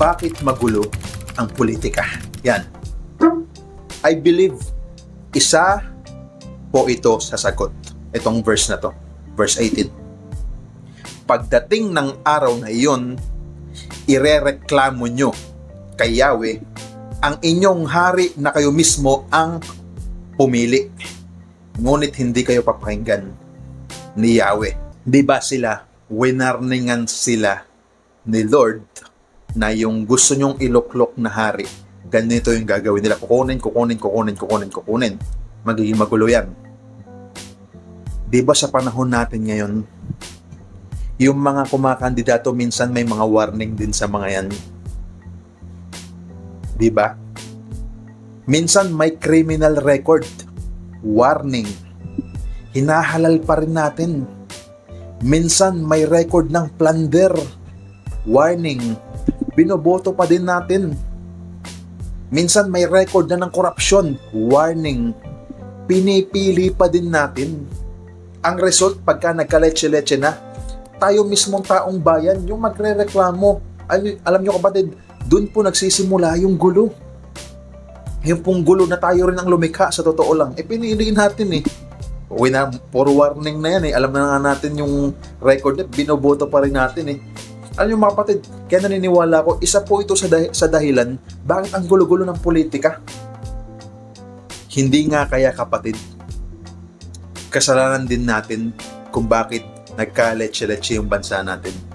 bakit magulo ang politika. Yan. I believe isa po ito sa sagot. Itong verse na to. Verse 18. Pagdating ng araw na iyon, irereklamo nyo kay Yahweh ang inyong hari na kayo mismo ang pumili. Ngunit hindi kayo papakinggan ni Yahweh. Di ba sila, winarningan sila ni Lord na yung gusto nyong iluklok na hari, ganito yung gagawin nila. Kukunin, kukunin, kukunin, kukunin, kukunin. Magiging magulo yan. Di ba sa panahon natin ngayon, yung mga kumakandidato minsan may mga warning din sa mga yan. Di ba? Minsan may criminal record. Warning. Hinahalal pa rin natin. Minsan may record ng plunder. Warning. Binoboto pa din natin. Minsan may record na ng korupsyon. Warning. Pinipili pa din natin. Ang result, pagka nagkaletse-letse na, tayo mismong taong bayan, yung magre-reklamo. Al- alam nyo kapatid, dun po nagsisimula yung gulo. Yung pong gulo na tayo rin ang lumikha sa totoo lang. Eh, piniliin natin eh. Uwi na, for warning na yan eh. Alam na nga natin yung record na, binoboto pa rin natin eh. Alam nyo mga kapatid, kaya naniniwala ko, isa po ito sa, dah- sa dahilan, bakit ang gulo-gulo ng politika? Hindi nga kaya kapatid, kasalanan din natin kung bakit nagka-letse-letse yung bansa natin.